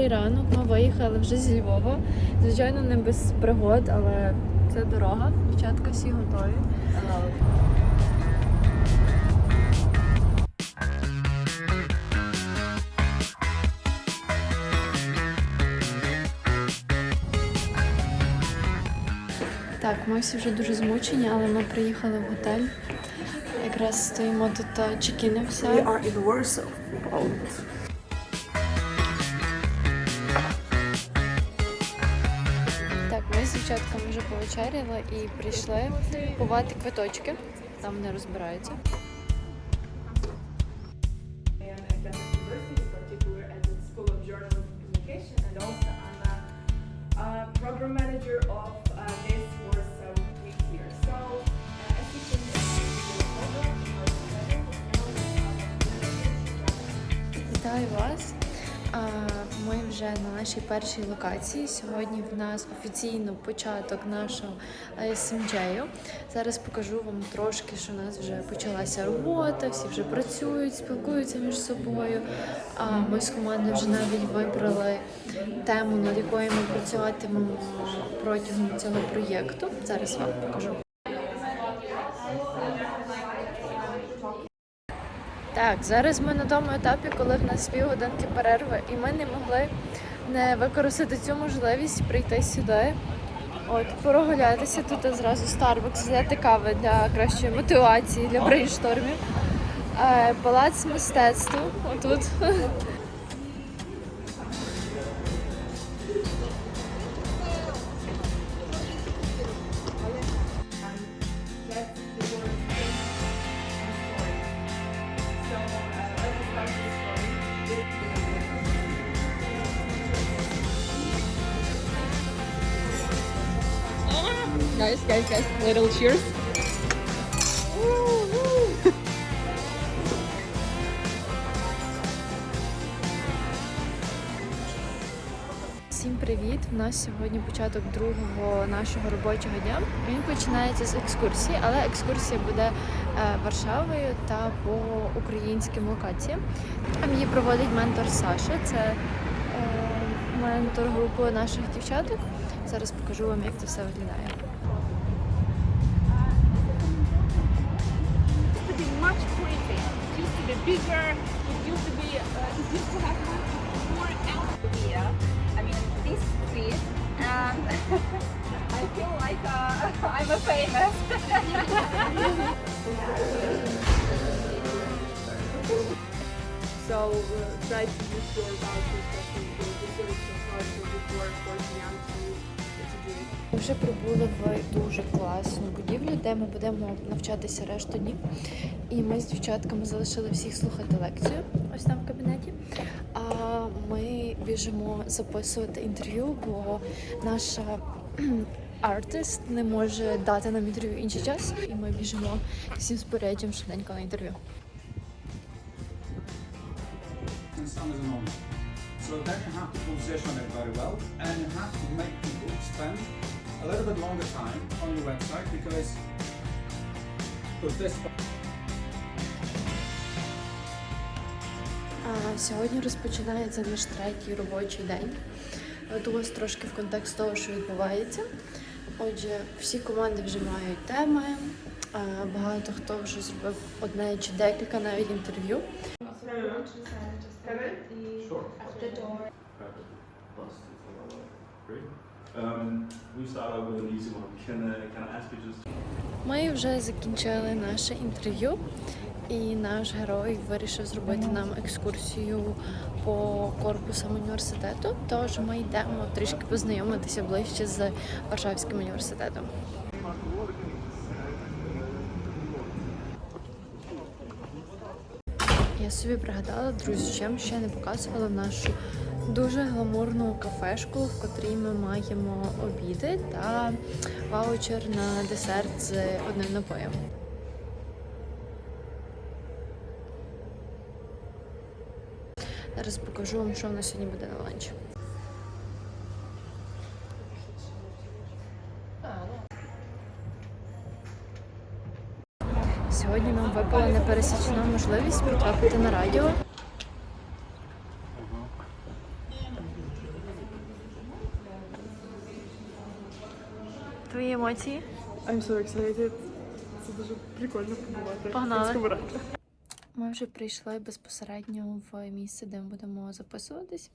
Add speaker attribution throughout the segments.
Speaker 1: Добрий ранок. Ми виїхали вже зі Львова. Звичайно, не без пригод, але це дорога. Дівчатка всі готові. Так, ми всі вже дуже змучені, але ми приїхали в готель. Якраз стоїмо тут е.
Speaker 2: We are in Warsaw, Poland.
Speaker 1: Дівчатками вже повечеряли і прийшли купувати квиточки. Там вони розбираються.
Speaker 3: program manager uh, uh.
Speaker 1: Ми вже на нашій першій локації. Сьогодні в нас офіційно початок нашого СМД. Зараз покажу вам трошки, що у нас вже почалася робота, всі вже працюють, спілкуються між собою. А ми з командою вже навіть вибрали тему, над якою ми працюватимемо протягом цього проєкту. Зараз вам покажу. Так, зараз ми на тому етапі, коли в нас півгодинки перерви, і ми не могли не використати цю можливість прийти сюди. От, прогулятися тут зразу Starbucks, взяти кави для кращої мотивації, для брейнштормів. Е, Палац мистецтва отут.
Speaker 4: Guys, guys, little cheers.
Speaker 1: Всім привіт! У нас сьогодні початок другого нашого робочого дня. Він починається з екскурсії, але екскурсія буде е, Варшавою та по українським локаціям. Там її проводить ментор Саша. Це е, ментор групи наших дівчаток. Зараз покажу вам, як це все виглядає.
Speaker 5: It used to be bigger. It used to be. Uh, it used to have more out here. I mean, this street, and I feel like uh, I'm a famous.
Speaker 3: So uh, try to use your vouchers that you deserve so far so before forcing young to, do.
Speaker 1: Ми вже прибули в дуже класну будівлю, де ми будемо навчатися решту днів. І ми з дівчатками залишили всіх слухати лекцію ось там в кабінеті. А ми біжимо записувати інтерв'ю, бо наша артист не може дати нам інтерв'ю інший час. І ми біжимо всім спорядженням швиденько на інтерв'ю.
Speaker 6: So then you have to position it very well and you have to make spend a little bit longer time on your website because with this
Speaker 1: А, Сьогодні розпочинається наш третій робочий день. Веду вас трошки в контекст того, що відбувається. Отже, всі команди вже мають теми. а, Багато хто вже зробив одне чи декілька навіть інтерв'ю.
Speaker 6: Sure.
Speaker 7: Great. Um, we start out with an easy one. Can, uh, can I ask you just
Speaker 1: Ми вже закінчили наше інтерв'ю, і наш герой вирішив зробити нам екскурсію по корпусам університету. Тож ми йдемо трішки познайомитися ближче з Варшавським університетом. Собі пригадала, друзі, чим ще не показувала нашу дуже гламурну кафешку, в котрій ми маємо обіди та ваучер на десерт з одним напоєм. Зараз покажу вам, що в нас сьогодні буде на ланч. Сьогодні нам випала непересічна можливість потрапити на радіо. Твої емоції?
Speaker 8: I'm so excited. Це дуже прикольно побувати.
Speaker 1: Погнали. Ми вже прийшли безпосередньо в місце, де ми будемо записуватись.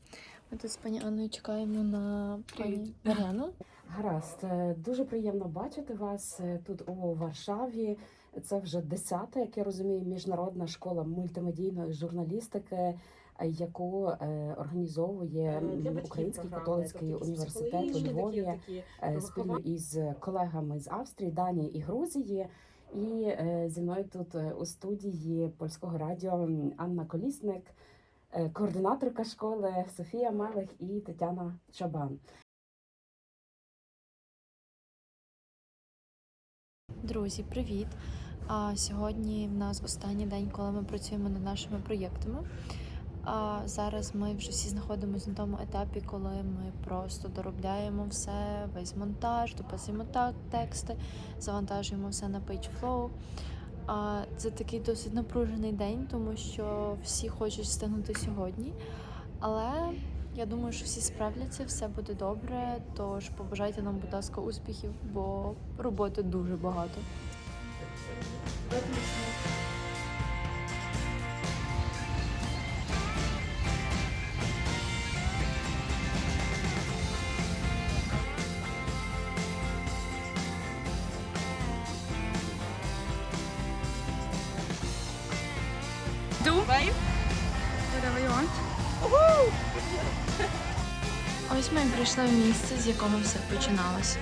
Speaker 1: Ми тут з пані Анною чекаємо на пані Мар'яну.
Speaker 2: Гаразд, е, дуже приємно бачити вас е, тут у Варшаві. Це вже десята, як я розумію, міжнародна школа мультимедійної журналістики, е, яку е, організовує м, Український католицький університет у Львові е, спільно із колегами з Австрії, Данії і Грузії. І е, зі мною тут е, у студії польського радіо Анна Колісник, е, координаторка школи Софія Мелих і Тетяна Чабан.
Speaker 1: Друзі, привіт! А сьогодні в нас останній день, коли ми працюємо над нашими проєктами. А зараз ми вже всі знаходимося на тому етапі, коли ми просто доробляємо все, весь монтаж, дописуємо так тексти, завантажуємо все на PageFlow. А це такий досить напружений день, тому що всі хочуть встигнути сьогодні. Але я думаю, що всі справляться, все буде добре. Тож побажайте нам, будь ласка, успіхів, бо роботи дуже багато. Ось ми і прийшли в місце, з якого все починалося.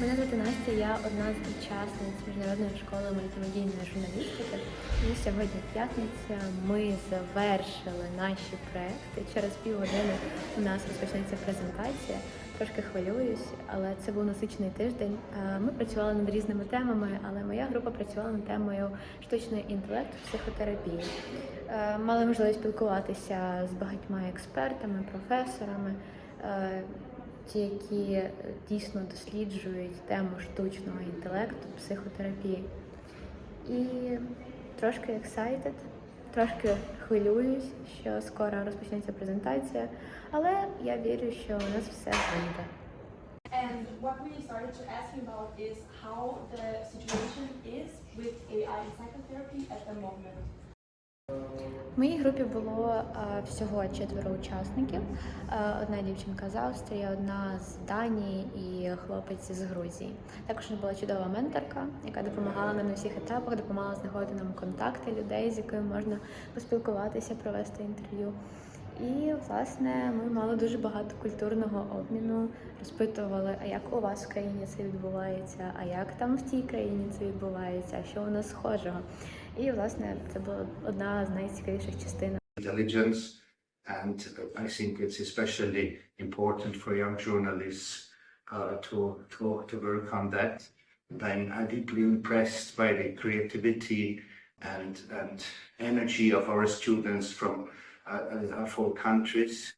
Speaker 9: Мене звати Настя, я одна з учасниць міжнародної школи мультимедійної журналістики. І сьогодні п'ятниця. Ми завершили наші проекти. Через півгодини у нас розпочнеться презентація. Трошки хвилююсь, але це був насичений тиждень. Е, Ми працювали над різними темами, але моя група працювала над темою штучний інтелект психотерапії. Е, Мали можливість спілкуватися з багатьма експертами, професорами. Ті, які е, дійсно досліджують тему штучного інтелекту, психотерапії. І трошки excited, трошки хвилююсь, що скоро розпочнеться презентація, але я вірю, що у нас все вийде.
Speaker 10: And what we started to ask you about is how the situation is with AI psychotherapy at the moment.
Speaker 9: Моїй групі було е, всього четверо учасників: Е, одна дівчинка з Австрії, одна з Данії і хлопець з Грузії. Також була чудова менторка, яка допомагала нам на всіх етапах, допомагала знаходити нам контакти людей, з якими можна поспілкуватися, провести інтерв'ю. І власне ми мали дуже багато культурного обміну, розпитували, а як у вас в країні це відбувається, а як там в тій країні це відбувається, що у нас схожого. І власне це була одна з найцікавіших частин
Speaker 11: intelligence, and I think it's especially important for young journalists uh, to, to, to work on that. I'm deeply impressed by the creativity and, and energy of our students from uh, uh, our four countries.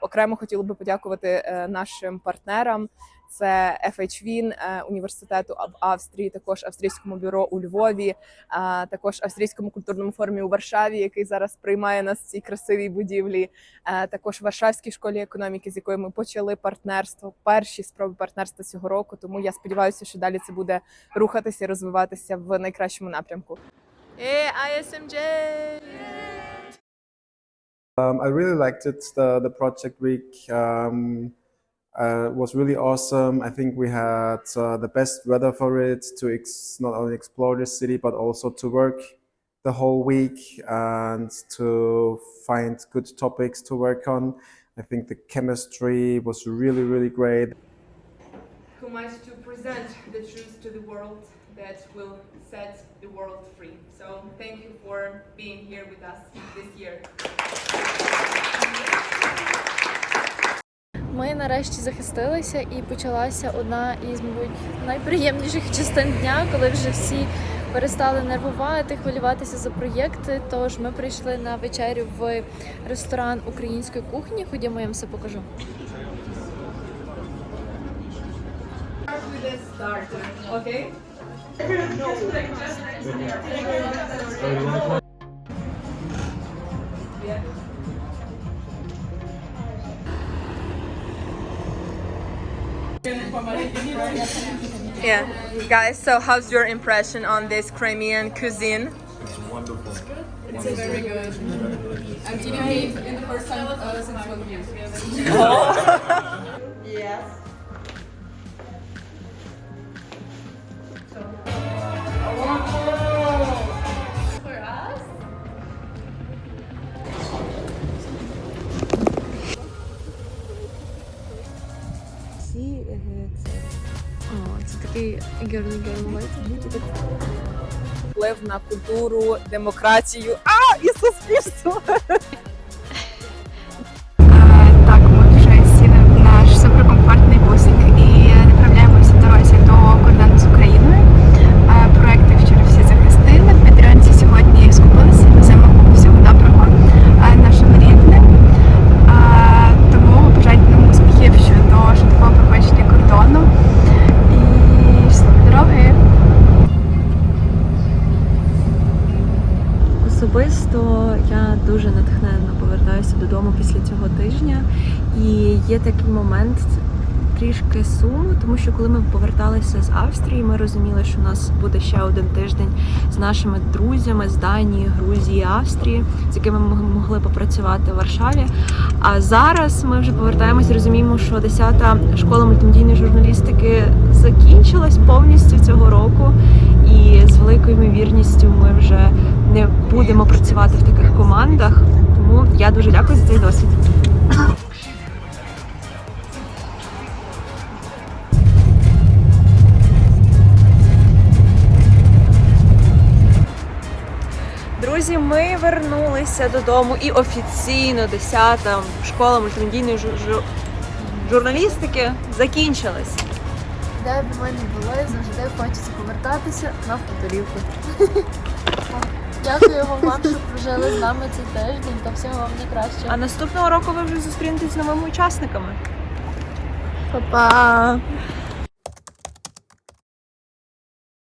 Speaker 8: Окремо хотіла би подякувати е, нашим партнерам. Це FHWIN е, університету в Австрії, також австрійському бюро у Львові, а також австрійському культурному форумі у Варшаві, який зараз приймає нас в цій красивій будівлі. е, Також Варшавській школі економіки, з якою ми почали партнерство. Перші спроби партнерства цього року. Тому я сподіваюся, що далі це буде рухатися, і розвиватися в найкращому напрямку. ISMJ!
Speaker 12: Um, I really liked it. The, the project week um, uh, was really awesome. I think we had uh, the best weather for it to ex- not only explore the city but also to work the whole week and to find good topics to work on. I think the chemistry was really, really great.
Speaker 3: who wants to present the truth to the world that will set the world free. So thank you for being here with us this year.
Speaker 1: Ми нарешті захистилися і почалася одна із, мабуть, найприємніших частин дня, коли вже всі перестали нервувати, хвилюватися за проєкти. Тож ми прийшли на вечерю в ресторан української кухні. Ходімо, я вам все покажу.
Speaker 3: Start with the starter, okay? Yeah,
Speaker 8: guys. So, how's your impression on this Crimean cuisine?
Speaker 7: It's wonderful.
Speaker 4: It's very good. I'm eating it in the first time uh, since one year.
Speaker 3: yes.
Speaker 8: Вплив на культуру, демократію, а і суспільство.
Speaker 5: Так, ми вже сіли в наш суперкомфортний бусик і направляємося в дорозі до кордону з Україною. Е, Проекти вчора всі захистили. В підтримці сьогодні скупилися. Веземо всього доброго е, нашим рідним. Е, Тому бажаю нам успіхів щодо швидкого проходження кордону. І щасливої дороги.
Speaker 13: Особисто я дуже натхненно повертаюся додому після цього тижня, і є такий момент трішки суму, тому що коли ми поверталися з Австрії, ми розуміли, що у нас буде ще один тиждень з нашими друзями з Данії, Грузії, Австрії, з якими ми могли попрацювати в Варшаві. А зараз ми вже повертаємось, розуміємо, що 10-та школа мультимедійної журналістики закінчилась повністю цього року, і з великою ймовірністю ми вже не будемо працювати в таких командах. Тому я дуже дякую за цей досвід. Друзі, ми вернулися додому і офіційно 10-та школа мультимедійної жу- жу- журналістики закінчилась.
Speaker 1: Де б ми не були, завжди хочеться повертатися на фотолівку. Дякуємо вам, що прожили з нами цей тиждень та всього вам найкращого.
Speaker 13: А наступного року ви вже зустрінетесь з новими учасниками.
Speaker 1: Па-па!